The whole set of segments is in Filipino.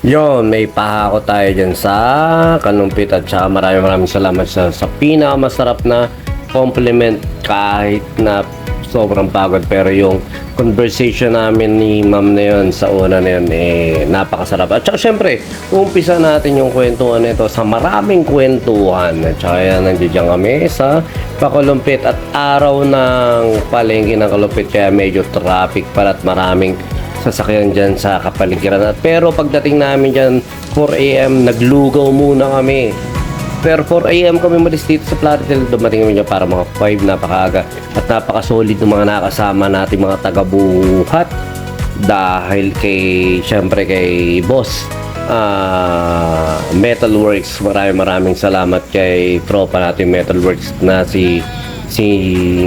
Yon, may pahako tayo dyan sa kanumpit at saka maraming maraming salamat sa, sa pinakamasarap na compliment kahit na sobrang pagod. Pero yung conversation namin ni ma'am na yun sa una na yun eh napakasarap. At saka syempre umpisa natin yung kwentuhan nito sa maraming kwentuhan. At saka yan nandiyan kami sa Pakulumpit at araw ng palengke ng Kalumpit. Kaya medyo traffic pala at maraming sasakyan dyan sa kapaligiran. Pero pagdating namin dyan, 4 a.m. naglugaw muna kami. Pero 4 a.m. kami malis dito sa Plaridel. Dumating kami dyan para mga 5 napakaaga. At napakasolid ng mga nakasama natin mga taga-buhat. Dahil kay, syempre kay boss ah Metalworks. Maraming maraming salamat kay tropa natin Metalworks na si si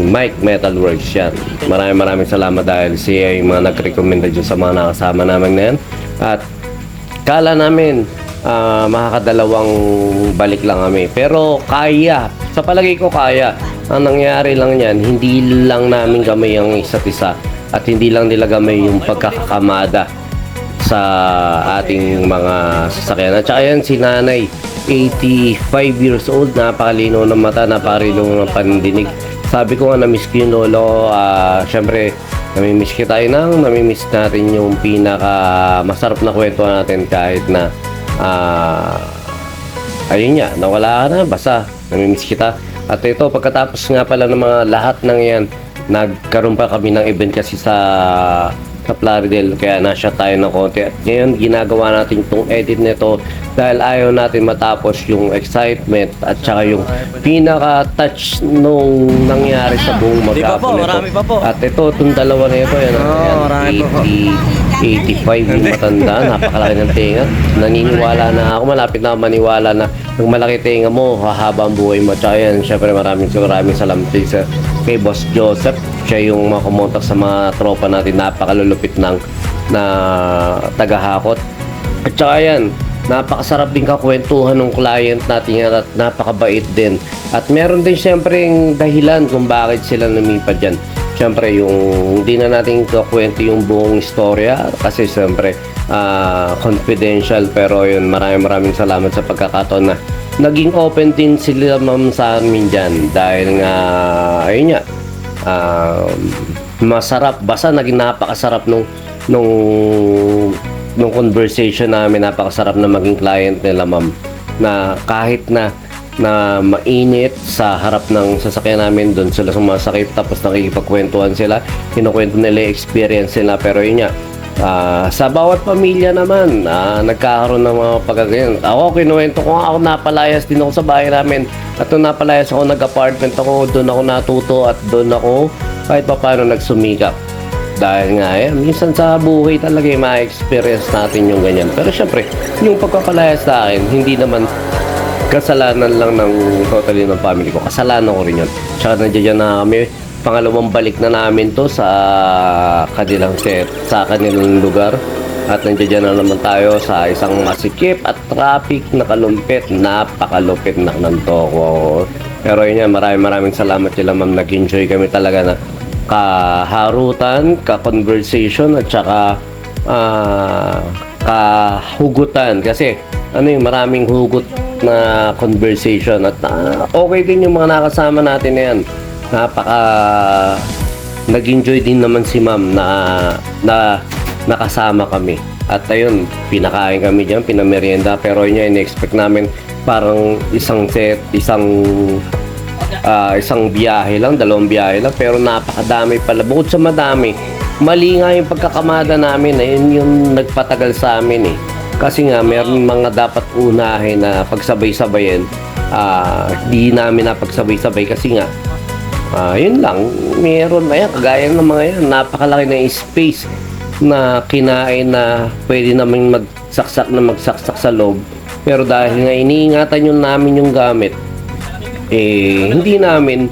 Mike Metalworks yan. Maraming maraming salamat dahil siya yung mga nag-recommenda dyan sa mga nakasama namin na. At kala namin ah, makakadalawang balik lang kami. Pero kaya. Sa palagay ko kaya. Ang nangyari lang yan, hindi lang namin gamay ang isa't isa. At hindi lang nila gamay yung pagkakakamada sa ating mga sasakyan. At saka yan si nanay, 85 years old, napakalino ng mata, napakalino ng pandinig. Sabi ko nga, na-miss ko yung lolo. Ah, Siyempre, namimiss kita nang namimiss natin yung pinaka masarap na kwento natin kahit na ah, ayun nga, nawala ka na, basta namimiss kita. At ito, pagkatapos nga pala ng mga lahat ng yan, nagkaroon pa kami ng event kasi sa sa Plaridel kaya nasya tayo ng konti at ngayon ginagawa natin itong edit nito dahil ayaw natin matapos yung excitement at saka yung pinaka touch nung nangyari sa buong maghapon nito. At ito, itong dalawa na ito, yan, Oo, yan. 80, 85 yung matanda, napakalaki ng tenga. Naniniwala na ako, malapit na maniwala na yung malaki tenga mo, hahaba ang buhay mo. Tsaka yan, syempre maraming maraming salamat sa kay Boss Joseph. Siya yung makamontak sa mga tropa natin, napakalulupit ng na tagahakot. At saka yan, napakasarap din kakwentuhan ng client natin yan at napakabait din. At meron din syempre yung dahilan kung bakit sila lumipad dyan. Syempre, yung hindi na natin kakwento yung buong istorya kasi syempre ah, confidential pero yun maraming maraming salamat sa pagkakataon na naging open din sila ma'am sa amin dyan. Dahil nga ayun nga um, masarap basta naging napakasarap nung nung nung conversation namin napakasarap na maging client nila ma'am. Na kahit na na mainit sa harap ng sasakyan namin doon sila sumasakit tapos nakikipagkwentuhan sila. Kinukwento nila experience nila pero yun nga ah, sa bawat pamilya naman ah, nagkakaroon ng mga pagkaganyan ako kinuwento ko ako napalayas din ako sa bahay namin. At nung napalayas ako nag-apartment ako doon ako natuto at doon ako kahit pa paano nagsumikap. Dahil nga eh, minsan sa buhay talaga yung ma-experience natin yung ganyan. Pero syempre yung pagpapalayas sa akin hindi naman kasalanan lang ng totally ng family ko. Kasalanan ko rin yun. Tsaka nandiyan na kami. Pangalawang balik na namin to sa kanilang set, sa kanilang lugar. At nandiyan na naman tayo sa isang masikip at traffic na kalumpit. Napakalupit na ng toko. Pero yun yan, maraming maraming salamat sila ma'am. Nag-enjoy kami talaga na kaharutan, ka-conversation at saka ah, kahugutan. Kasi ano yung maraming hugot na conversation at ah, okay din yung mga nakasama natin na yan. Napaka nag-enjoy din naman si ma'am na na nakasama kami. At ayun, pinakain kami diyan, pinamerienda pero yun yung in-expect namin parang isang set, isang ah, isang biyahe lang, dalawang biyahe lang pero napakadami pala. Bukod sa madami, mali nga yung pagkakamada namin, ayun yung nagpatagal sa amin eh. Kasi nga, meron mga dapat unahin na pagsabay-sabayin. Ah, di namin napagsabay-sabay kasi nga, ah, yun lang, meron, ayan, kagaya ng mga yan, napakalaki na space na kinain na pwede namin magsaksak na magsaksak sa loob. Pero dahil nga iniingatan yun namin yung gamit, eh, hindi namin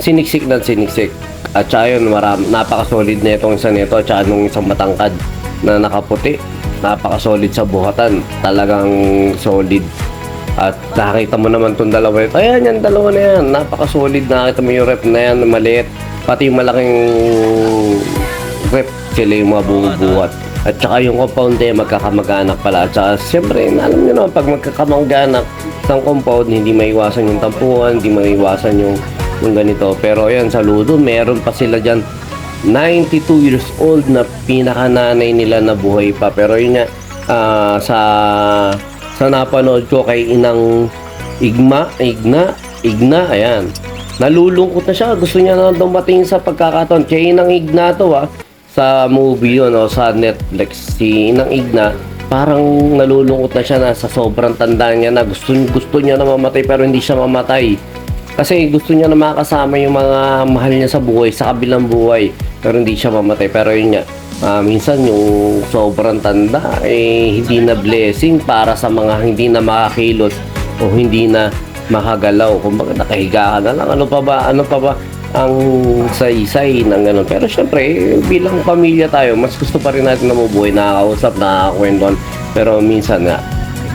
siniksik na siniksik. At saka yun, maram, napaka-solid na itong isa nito at saka nung isang matangkad na nakaputi. Napaka-solid sa buhatan. Talagang solid. At nakita mo naman itong dalawa ito. Ayan, yan, dalawa na yan. Napaka-solid. Nakita mo yung rep na yan, maliit. Pati yung malaking rep sila yung mga bumubuhat. At saka yung compound eh, magkakamag-anak pala. At saka, siyempre, alam nyo naman, pag magkakamag-anak ng compound, hindi maiwasan yung tampuhan, hindi maiwasan yung, yung ganito. Pero yan, saludo, meron pa sila dyan 92 years old na pinakananay nila na buhay pa. Pero yun nga, ah, sa, sa napanood ko kay Inang Igma, Igna, Igna, ayan. Nalulungkot na siya. Gusto niya na dumating sa pagkakataon. Kay Inang Igna to ah, sa movie yun o sa Netflix. Si Inang Igna, parang nalulungkot na siya na sa sobrang tanda niya na gusto, gusto niya na mamatay pero hindi siya mamatay. Kasi gusto niya na makasama yung mga mahal niya sa buhay, sa kabilang buhay. Pero hindi siya mamatay. Pero yun nga, ah, minsan yung sobrang tanda, eh, hindi na blessing para sa mga hindi na makakilos o hindi na makagalaw. Bakit nakahiga ka na lang, ano pa ba, ano pa ba ang saysay ng ganun. Pero syempre, bilang pamilya tayo, mas gusto pa rin natin na mabuhay, nakakausap, nakakakwentuhan. Pero minsan nga,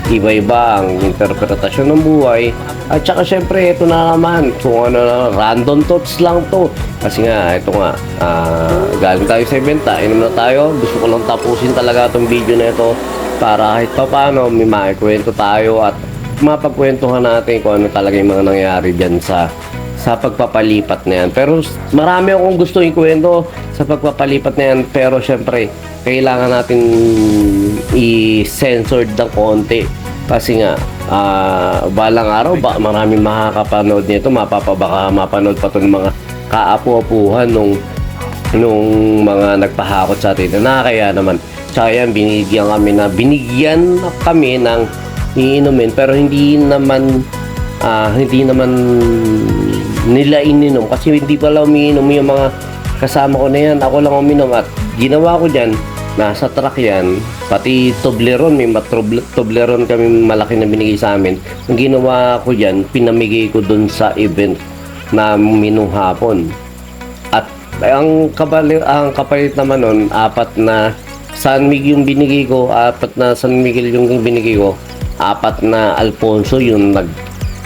iba-iba ang interpretasyon ng buhay. At saka syempre, ito na naman, kung ano na, random thoughts lang to. Kasi nga, ito nga, ah, galing tayo sa eventa, inom na tayo. Gusto ko lang tapusin talaga itong video na ito para kahit pa paano, may maikwento tayo at mapagkwentuhan natin kung ano talaga yung mga nangyari dyan sa sa pagpapalipat na yan. Pero marami akong gusto ikwento sa pagpapalipat na yan. Pero syempre, kailangan natin i-censored ng konti. Kasi nga, ah, balang araw, ba, maraming makakapanood nito. Mapapabaka mapanood pa ito ng mga kaapu-apuhan nung nung mga nagpahakot sa atin. Na nakakaya naman. Tsaka yan, binigyan kami na, binigyan kami ng iinumin pero hindi naman ah, hindi naman nila ininom. Kasi hindi pala umiinom yung mga kasama ko na yan. Ako lang uminom. At ginawa ko dyan nasa truck yan. Pati Toblerone may Toblerone kami malaki na binigay sa amin. Ang ginawa ko dyan pinamigay ko dun sa event na minong hapon. At ang kapalit, ang kapalit naman nun, apat na San Miguel yung binigay ko, apat na San Miguel yung binigay ko, apat na Alfonso yung nag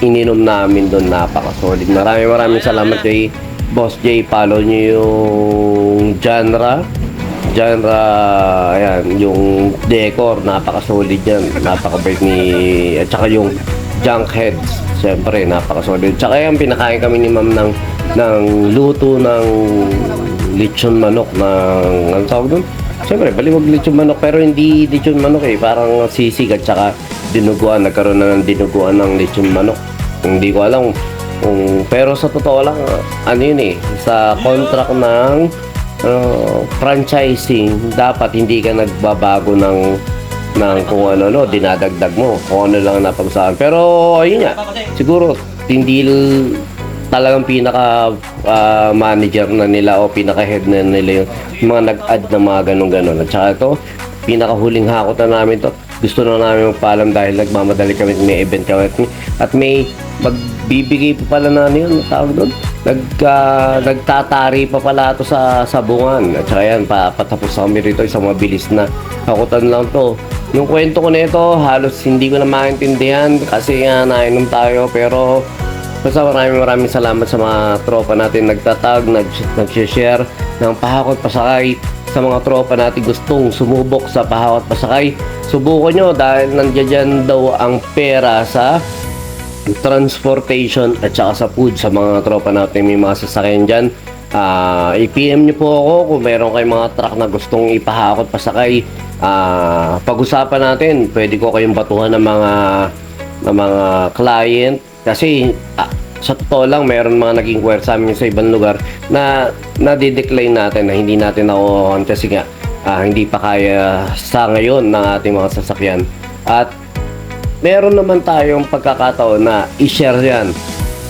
ininom namin doon napaka-solid. Maraming maraming salamat kay Boss J. Follow niyo yung genre. Genre, ayan, yung decor, napaka-solid yan. Napaka-bait ni, at saka yung junk heads. Siyempre, napaka-solid. Tsaka yan, pinakain kami ni ma'am ng, ng luto ng lechon manok ng, ang tawag doon? Siyempre, baliwag lechon manok, pero hindi lechon manok eh. Parang sisig at saka dinuguan. Nagkaroon na ng dinuguan ng lechon manok. Hindi ko alam kung, pero sa totoo lang, ano yun eh, sa contract ng uh, franchising, dapat hindi ka nagbabago ng ng kung ano no, dinadagdag mo, kung ano lang napag-usapan. Pero ayun nga, siguro hindi talagang pinaka ah, manager na nila o pinaka head na nila yung, mga nag-add na mga ganun-ganun. At saka ito, pinaka huling hakot na namin to. Gusto na namin magpaalam dahil nagmamadali kami may event kami at may, at may magbibigay pa pala na ano yun, tawag doon. Nag, ah, nagtatari pa pala ito sa sabungan. At saka yan, pa, patapos kami rito, isang mabilis na hakutan lang to. Yung kwento ko na ito, halos hindi ko na maintindihan kasi nga nainom tayo pero Basta maraming maraming salamat sa mga tropa natin nagtatag, nag, nag-share ng pahakot pasakay sa mga tropa natin gustong sumubok sa pahakot pasakay. Subukan nyo dahil nandiyan dyan daw ang pera sa transportation at saka sa food sa mga tropa natin may mga sasakyan dyan. Ah, i-PM nyo po ako kung meron kayong mga truck na gustong ipahakot pasakay. Ah, pag-usapan natin, pwede ko kayong batuhan ng mga ng mga client kasi ah, sa totoo lang meron mga naging inquire sa amin sa ibang lugar na na-decline natin na hindi natin nakukuhan kasi nga ah, hindi pa kaya sa ngayon ng ating mga sasakyan. At meron naman tayong pagkakataon na i-share yan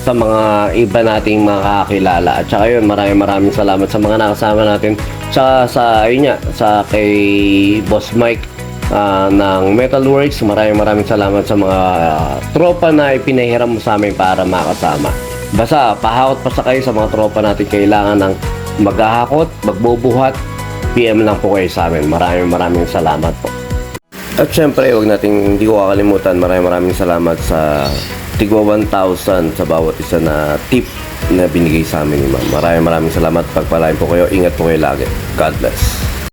sa mga iba nating mga kakilala. At saka yun maraming maraming salamat sa mga nakasama natin. Sa sa ayun sa kay Boss Mike ah, ng Metalworks. Maraming maraming salamat sa mga ah, tropa na ipinahiram mo sa amin para makasama. Basta, pahakot pa sa kayo sa mga tropa natin kailangan ng maghahakot, magbubuhat, PM lang po kayo sa amin. Maraming maraming salamat po. At syempre, huwag nating hindi ko kakalimutan, maraming maraming salamat sa tigwa 1,000 sa bawat isa na tip na binigay sa amin ni Ma'am. Maraming maraming salamat. Pagpalain po kayo. Ingat po kayo lagi. God bless.